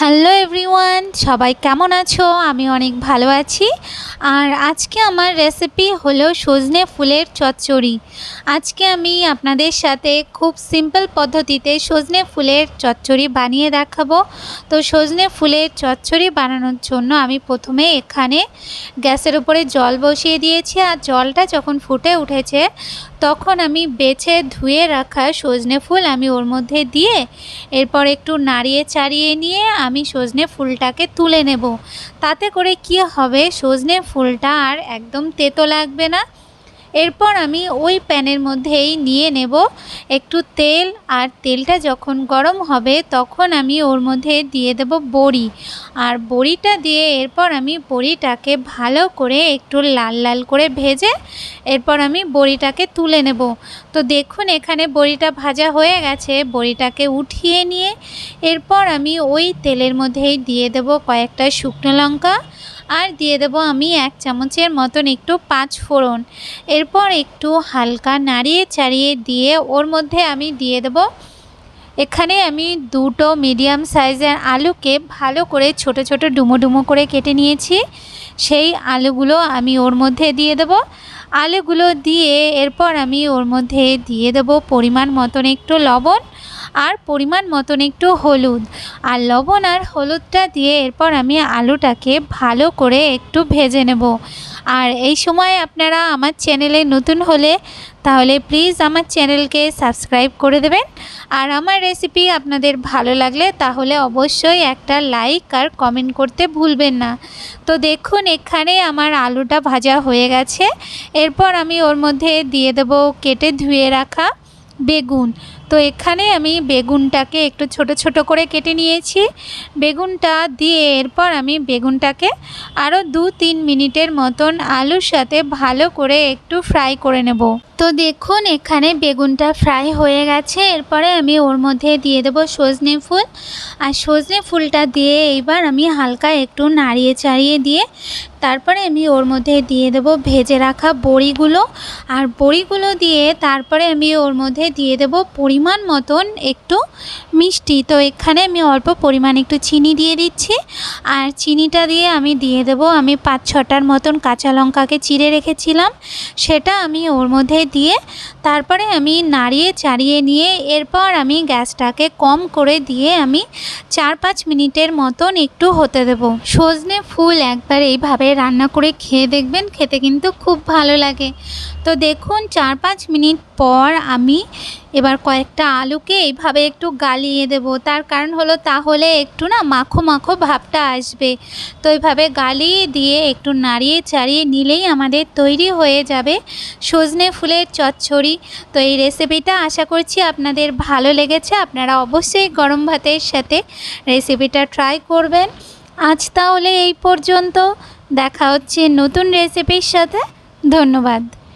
Hello everyone সবাই কেমন আছো? আমি অনেক ভালো আছি। আর আজকে আমার রেসিপি হলো সজনে ফুলের চচ্চড়ি। আজকে আমি আপনাদের সাথে খুব সিম্পল পদ্ধতিতে সজনে ফুলের চচ্চড়ি বানিয়ে দেখাবো। তো সজনে ফুলের চচ্চড়ি বানানোর জন্য আমি প্রথমে এখানে গ্যাসের উপরে জল বসিয়ে দিয়েছি। আর জলটা যখন ফুটে উঠেছে, তখন আমি বেছে ধুয়ে রাখা সজনে ফুল আমি ওর মধ্যে দিয়ে এরপর একটু নাড়িয়ে চাড়িয়ে নিয়ে আমি সজনে ফুলটাকে তুলে নেব। তাতে করে কি হবে? সজনে ফুলটা আর একদম তেতো লাগবে না। এরপর আমি ওই প্যানের মধ্যেই নিয়ে নেব একটু তেল, আর তেলটা যখন গরম হবে তখন আমি ওর মধ্যে দিয়ে দেব বড়ি। আর বড়িটা দিয়ে এরপর আমি বড়িটাকে ভালো করে একটু লাল লাল করে ভেজে এরপর আমি বড়িটাকে তুলে নেব। তো দেখুন এখানে বড়িটা ভাজা হয়ে গেছে, বড়িটাকে উঠিয়ে নিয়ে এরপর আমি ওই তেলের মধ্যেই দিয়ে দেব কয়েকটা শুকনো লঙ্কা আর দিয়ে দেব আমি এক চামচের মতন একটু পাঁচ ফোড়ন। এরপর একটু হালকা নাড়িয়ে চাড়িয়ে দিয়ে ওর মধ্যে আমি দিয়ে দেব। এখানে আমি দুটো মিডিয়াম সাইজের আলুকে ভালো করে ছোট ছোট ডুমো ডুমো করে কেটে নিয়েছি। সেই আলুগুলো আমি ওর মধ্যে দিয়ে দেব। আলুগুলো দিয়ে এরপর আমি ওর মধ্যে দিয়ে দেব পরিমাণ মতন একটু লবণ। আর পরিমাণ মতন একটু হলুদ। আর লবণ আর হলুদটা দিয়ে এরপর আমি আলুটাকে ভালো করে একটু ভেজে নেব। আর এই সময় আপনারা আমার চ্যানেলে নতুন হলে তাহলে প্লিজ আমার চ্যানেলকে সাবস্ক্রাইব করে দেবেন। আর আমার রেসিপি আপনাদের ভালো লাগলে তাহলে অবশ্যই একটা লাইক আর কমেন্ট করতে ভুলবেন না। তো দেখুন এখানে আমার আলুটা ভাজা হয়ে গেছে। এরপর আমি ওর মধ্যে দিয়ে দেবো কেটে ধুয়ে রাখা বেগুন। তো এখানে আমি বেগুনটাকে একটু ছোট ছোট করে কেটে নিয়েছি। বেগুনটা দিয়ে এরপর আমি বেগুনটাকে আরও দু তিন মিনিটের মতন আলুর সাথে ভালো করে একটু ফ্রাই করে নেব। তো দেখুন, এখানে বেগুনটা ফ্রাই হয়ে গেছে। এরপরে আমি ওর মধ্যে দিয়ে দেবো সজনে ফুল। আর সজনে ফুলটা দিয়ে এইবার আমি হালকা একটু নাড়িয়ে চাড়িয়ে দিয়ে তারপরে আমি ওর মধ্যে দিয়ে দেব ভেজে রাখা বড়িগুলো। আর বড়িগুলো দিয়ে তারপরে আমি ওর মধ্যে দিয়ে দেব পরিমাণ মতন একটু মিষ্টি। তো এখানে আমি অল্প পরিমাণ একটু চিনি দিয়ে দিচ্ছি। আর চিনিটা দিয়ে আমি দিয়ে দেব, আমি পাঁচ ছটার মতন কাঁচা লঙ্কাকে চিড়ে রেখেছিলাম। সেটা আমি ওর মধ্যে দিয়ে তারপরে আমি নাড়িয়ে চাড়িয়ে নিয়ে এরপর আমি গ্যাসটাকে কম করে দিয়ে আমি চার পাঁচ মিনিটের মতন একটু হতে দেব। সজনে ফুল একবার এইভাবে রান্না করে খেয়ে দেখবেন, খেতে কিন্তু খুব ভালো লাগে। তো দেখুন, চার পাঁচ মিনিট পর আমি এবার কয়েকটা আলুকে এইভাবে একটু গালিয়ে দেব। তার কারণ হলো তাহলে একটু না মাখো মাখো ভাবটা আসবে। তো এইভাবে গালিয়ে দিয়ে একটু নাড়িয়ে চাড়িয়ে নিলেই আমাদের তৈরি হয়ে যাবে সজনে ফুলের চচ্চড়ি। তো এই রেসিপিটা আশা করছি আপনাদের ভালো লেগেছে। আপনারা অবশ্যই গরম ভাতের সাথে রেসিপিটা ট্রাই করবেন। আজ তাহলে এই পর্যন্ত। দেখা হচ্ছে নতুন রেসিপির সাথে। ধন্যবাদ।